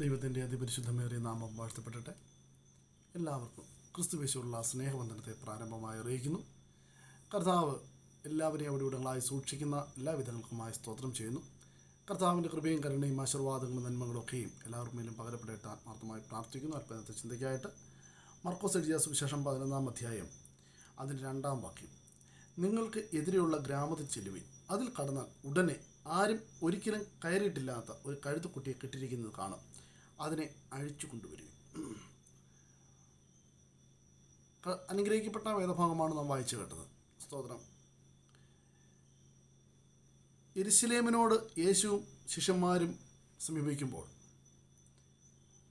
ദൈവത്തിന്റെ അതിപരിശുദ്ധമേറിയ നാമം വാഴ്ത്തപ്പെടട്ടെ. എല്ലാവർക്കും ക്രിസ്തുവേശുള്ള സ്നേഹബന്ധനത്തെ പ്രാരംഭമായി അറിയിക്കുന്നു. കർത്താവ് എല്ലാവരെയും അവിടെ ഇവിടങ്ങളായി സൂക്ഷിക്കുന്ന എല്ലാവിധങ്ങൾക്കുമായി സ്തോത്രം ചെയ്യുന്നു. കർത്താവിന്റെ കൃപയും കരുണയും ആശീർവാദങ്ങളും നന്മകളും ഒക്കെയും എല്ലാവർക്കും മേലും ആത്മാർത്ഥമായി പ്രാർത്ഥിക്കുന്നു. അല്പനത്തെ ചിന്തയ്ക്കായിട്ട് മർക്കോസ് എഴുതിയ സുവിശേഷം പതിനൊന്നാം അധ്യായം അതിന്റെ രണ്ടാം വാക്യം. നിങ്ങൾക്ക് എതിരെയുള്ള ഗ്രാമത്തിൽ ചെല്ലുവിൻ. അതിൽ കടന്നാൽ ഉടനെ ആരും ഒരിക്കലും കയറിയിട്ടില്ലാത്ത ഒരു കഴുത്തുക്കുട്ടിയെ കിട്ടിയിരിക്കുന്നത് കാണും. അതിനെ അഴിച്ചു കൊണ്ടുവരും ക- അനുഗ്രഹിക്കപ്പെട്ട വേദഭാഗമാണ് നാം വായിച്ചു കേട്ടത്. സ്തോത്രം. എരിശിലേമിനോട് യേശുവും ശിഷ്യന്മാരും സമീപിക്കുമ്പോൾ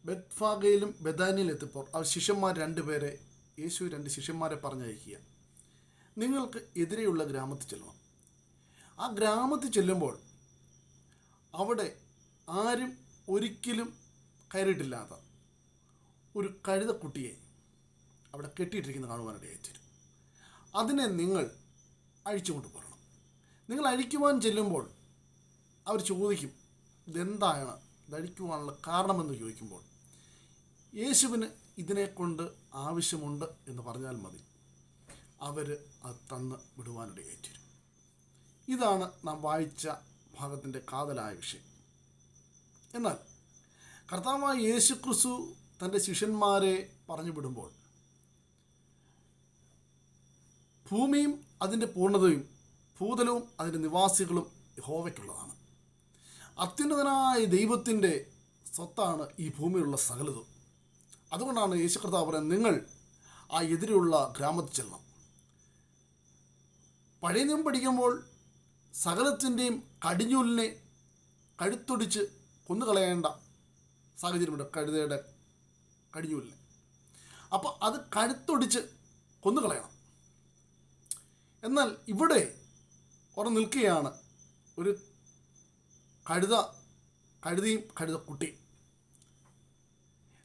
ബെത്ഫാഗയിലും ബദാനിയിലും എത്തിയപ്പോൾ അവർ ശിഷ്യന്മാർ രണ്ടുപേരെ യേശു രണ്ട് ശിഷ്യന്മാരെ പറഞ്ഞയക്കുക. നിങ്ങൾക്ക് എതിരെയുള്ള ഗ്രാമത്തിൽ ചെല്ലണം. ആ ഗ്രാമത്തിൽ ചെല്ലുമ്പോൾ അവിടെ ആരും ഒരിക്കലും കയറിയിട്ടില്ലാത്ത ഒരു കഴുതക്കുട്ടിയെ അവിടെ കെട്ടിയിട്ടിരിക്കുന്ന കാണുവാനിടയായി തരും അതിനെ നിങ്ങൾ അഴിച്ചുകൊണ്ട് പോരണം. നിങ്ങൾ അഴിക്കുവാൻ ചെല്ലുമ്പോൾ അവർ ചോദിക്കും ഇതെന്താണ്? ഇതഴിക്കുവാനുള്ള കാരണമെന്ന് ചോദിക്കുമ്പോൾ യേശുവിന് ഇതിനെക്കൊണ്ട് ആവശ്യമുണ്ട് എന്ന് പറഞ്ഞാൽ മതി. അവർ അത് തന്ന് വിടുവാനിടയായി തരും ഇതാണ് നാം വായിച്ച ഭാഗത്തിന്റെ കാതലായ വിഷയം. എന്നാൽ കർത്താവായ യേശു ക്രിസ്തു തന്റെ ശിഷ്യന്മാരെ പറഞ്ഞു വിടുമ്പോൾ ഭൂമിയും അതിന്റെ പൂർണതയും ഭൂതലവും അതിന്റെ നിവാസികളും യഹോവയ്ക്കുള്ളതാണ്. അത്യുന്നതനായ ദൈവത്തിന്റെ സ്വത്താണ് ഈ ഭൂമിയിലുള്ള സകലതും. അതുകൊണ്ടാണ് യേശു കർത്താവ് പറയുന്നത് നിങ്ങൾ ആ എതിരെയുള്ള ഗ്രാമത്തിൽ ചെല്ലണം. പഴയ നിയമം പഠിക്കുമ്പോൾ സകലത്തിന്റെയും കടിഞ്ഞൂലിനെ കഴുത്തൊടിച്ച് കൊന്നുകളയേണ്ട സാഹചര്യമുണ്ട്. കഴുതയുടെ കടിഞ്ഞൂലിനെ. അപ്പോൾ അത് കഴുത്തൊടിച്ച് കൊന്നുകളയണം. എന്നാൽ ഇവിടെ ഉറ നിൽക്കുകയാണ് ഒരു കഴുത കഴുതയും കഴുതക്കുട്ടിയും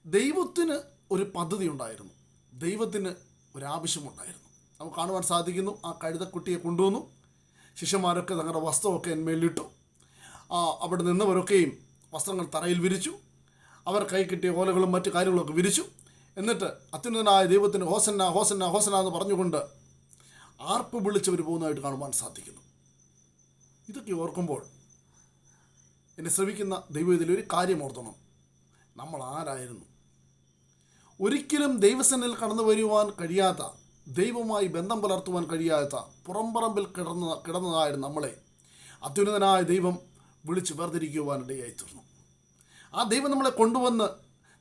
ദൈവത്തിന് ഒരു പദ്ധതി ഉണ്ടായിരുന്നു. ദൈവത്തിന് ഒരാവശ്യമുണ്ടായിരുന്നു നമുക്ക് കാണുവാൻ സാധിക്കുന്നു ആ കഴുതക്കുട്ടിയെ കൊണ്ടുവന്നു. ശിഷ്യന്മാരൊക്കെ തങ്ങളുടെ വസ്ത്രമൊക്കെ എന്മേലിട്ടു അവിടെ നിന്നവരൊക്കെയും വസ്ത്രങ്ങൾ തറയിൽ വിരിച്ചു. അവർ കൈ കിട്ടിയ ഓലകളും മറ്റു കാര്യങ്ങളൊക്കെ വിരിച്ചു. എന്നിട്ട് അത്യുന്നതനായ ദൈവത്തിന് ഹോസന്ന ഹോസന്ന ഹോസന്ന എന്ന് പറഞ്ഞുകൊണ്ട് ആർപ്പ് വിളിച്ചവർ പോകുന്നതായിട്ട് കാണുവാൻ സാധിക്കുന്നു. ഇതൊക്കെ ഓർക്കുമ്പോൾ എന്നെ ശ്രമിക്കുന്ന ദൈവം ഇതിലൊരു കാര്യം ഓർത്തണം. നമ്മൾ ആരായിരുന്നു? ഒരിക്കലും ദൈവസനിൽ കടന്നു വരുവാൻ കഴിയാത്ത ദൈവമായി ബന്ധം പുലർത്തുവാൻ കഴിയാത്ത പുറംപറമ്പിൽ കിടന്ന കിടന്നതായിരുന്നു നമ്മളെ അത്യുന്നതനായ ദൈവം വിളിച്ച് വേർതിരിക്കുവാനിടയായി തീർന്നു. ആ ദൈവം നമ്മളെ കൊണ്ടുവന്ന്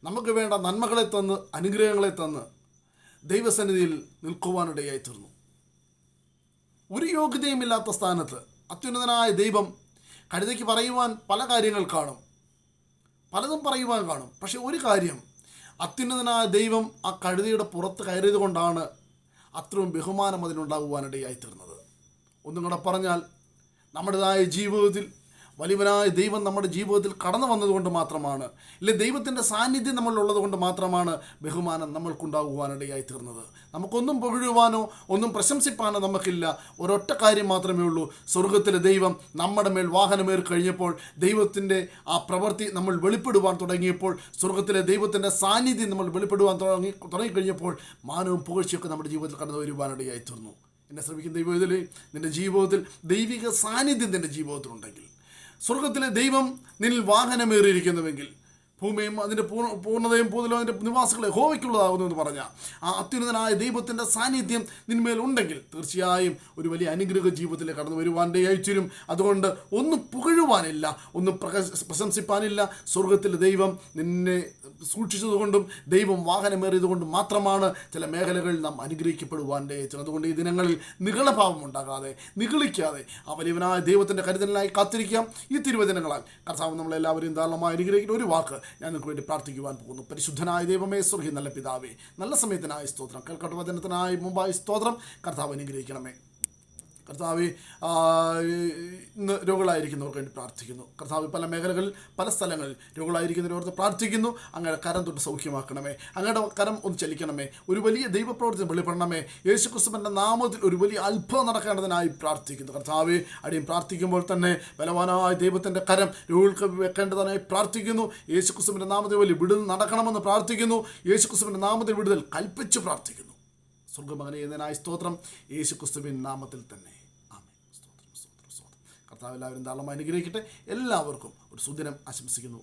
നമുക്ക് വേണ്ട നന്മകളെ തന്ന് അനുഗ്രഹങ്ങളെ തന്ന് ദൈവസന്നിധിയിൽ നിൽക്കുവാനിടയായി തീർന്നു ഒരു യോഗ്യതയുമില്ലാത്ത സ്ഥാനത്ത് അത്യുന്നതനായ ദൈവം കഴുതയ്ക്ക് പറയുവാൻ പല കാര്യങ്ങൾ കാണും. പലതും പറയുവാൻ കാണും. പക്ഷെ ഒരു കാര്യം അത്യുന്നതനായ ദൈവം ആ കഴുതയുടെ പുറത്ത് കയറിയത് കൊണ്ടാണ് അത്രയും ബഹുമാനം അതിനുണ്ടാകുവാനിടയായി തീർന്നത് ഒന്നും കൂടെ പറഞ്ഞാൽ നമ്മുടേതായ ജീവിതത്തിൽ വലിയവനായ ദൈവം നമ്മുടെ ജീവിതത്തിൽ കടന്നു വന്നതുകൊണ്ട് മാത്രമാണ് ഇല്ലെ? ദൈവത്തിന്റെ സാന്നിധ്യം നമ്മളിലുള്ളത് കൊണ്ട് മാത്രമാണ് ബഹുമാനം നമ്മൾക്കുണ്ടാകുവാനിടയായി തീർന്നത്. നമുക്കൊന്നും പുകഴുവാനോ ഒന്നും പ്രശംസിപ്പാനോ നമുക്കില്ല. ഒരൊറ്റ കാര്യം മാത്രമേ ഉള്ളൂ. സ്വർഗത്തിലെ ദൈവം നമ്മുടെ മേൽ വാഹനമേറി കഴിഞ്ഞപ്പോൾ ദൈവത്തിന്റെ ആ പ്രവൃത്തി നമ്മൾ വെളിപ്പെടുവാൻ തുടങ്ങിയപ്പോൾ സ്വർഗത്തിലെ ദൈവത്തിന്റെ സാന്നിധ്യം നമ്മൾ വെളിപ്പെടുവാൻ തുടങ്ങി തുടങ്ങിക്കഴിഞ്ഞപ്പോൾ മാനവും പുകഴ്ചയൊക്കെ നമ്മുടെ ജീവിതത്തിൽ കടന്നു വരുവാനിടയായി തീർന്നു. എന്നെ ശ്രമിക്കുന്ന ദൈവത്തിൽ നിന്റെ ജീവിതത്തിൽ ദൈവിക സാന്നിധ്യം നിന്റെ ജീവിതത്തിലുണ്ടെങ്കിൽ സ്വർഗത്തിലെ ദൈവം നിന്നിൽ വാഹനമേറിയിരിക്കുന്നുവെങ്കിൽ ഭൂമിയും അതിന്റെ പൂർണ പൂർണതയും പൂതലും അതിന്റെ നിവാസികളെ ഹോവയ്ക്കുള്ളതാകുന്നു എന്ന് പറഞ്ഞ ആ അത്യുന്നതനായ ദൈവത്തിന്റെ സാന്നിധ്യം നിന്മേൽ ഉണ്ടെങ്കിൽ തീർച്ചയായും ഒരു വലിയ അനുഗ്രഹ ജീവിതത്തിൽ കടന്നു വരുവാന്റെ അയച്ചിരും. അതുകൊണ്ട് ഒന്നും പുകഴുവാനില്ല ഒന്നും പ്രശംസിപ്പാനില്ല. സ്വർഗത്തിലെ ദൈവം നിന്നെ സൂക്ഷിച്ചതുകൊണ്ടും ദൈവം വാഹനമേറിയതുകൊണ്ടും മാത്രമാണ് ചില മേഖലകളിൽ നാം അനുഗ്രഹിക്കപ്പെടുവാന്റെ അയച്ചത്. അതുകൊണ്ട് ഈ ദിനങ്ങളിൽ നികളഭാവം ഉണ്ടാകാതെ നിഗളിക്കാതെ ആ വലിയവനായ ദൈവത്തിന്റെ കരുതലിനായി കാത്തിരിക്കാം. ഈ തിരുവചനങ്ങളാൽ കർത്താവ് നമ്മളെല്ലാവരെയും ധാരാളമായി അനുഗ്രഹിക്കുന്ന ഒരു വാക്ക് ഞാൻ നിങ്ങൾക്ക് വേണ്ടി പ്രാർത്ഥിക്കുവാൻ പോകുന്നു. പരിശുദ്ധനായ ദൈവമേ സ്വർഗി നല്ല പിതാവേ നല്ല സമയത്തിനായ സ്തോത്രം. കേൾക്കട്ട വചനത്തിനായി മുമ്പായി സ്തോത്രം. കർത്താവ് അനുഗ്രഹിക്കണമേ. കർത്താവ് ഇന്ന് രോഗികളായിരിക്കുന്നവർക്ക് വേണ്ടി പ്രാർത്ഥിക്കുന്നു. കർത്താവ് പല മേഖലകളിൽ പല സ്ഥലങ്ങളിൽ രോഗികളായിരിക്കുന്നവരോർത്ത് പ്രാർത്ഥിക്കുന്നു. അങ്ങയുടെ കരം തൊട്ട് സൗഖ്യമാക്കണമേ. അങ്ങയുടെ കരം ഒന്ന് ചലിക്കണമേ. ഒരു വലിയ ദൈവപ്രവർത്തനം വെളിപ്പെടണമേ. യേശു ക്രിസ്തുവിന്റെ നാമത്തിൽ ഒരു വലിയ അത്ഭുതം നടക്കേണ്ടതിനായി പ്രാർത്ഥിക്കുന്നു. കർത്താവ് അടിയും പ്രാർത്ഥിക്കുമ്പോൾ തന്നെ ബലവാനായ ദൈവത്തിന്റെ കരം രോഗികൾക്ക് വെക്കേണ്ടതിനായി പ്രാർത്ഥിക്കുന്നു. യേശു ക്രിസ്തുവിന്റെ നാമത്തിൽ വലിയ വിടുതൽ നടക്കണമെന്ന് പ്രാർത്ഥിക്കുന്നു. യേശു ക്രിസ്തുവിന്റെ നാമത്തിൽ വിടുതൽ കൽപ്പിച്ച് പ്രാർത്ഥിക്കുന്നു. സ്വർഗമകനെ എന്നതിനായി സ്തോത്രം യേശു ക്രിസ്തുവിൻ നാമത്തിൽ തന്നെ ആമേൻ സ്തോത്രം സ്തോത്രം സ്തോത്രം കർത്താവ് എല്ലാവരും ധാരാളം അനുഗ്രഹിക്കട്ടെ. എല്ലാവർക്കും ഒരു സുദിനം ആശംസിക്കുന്നു.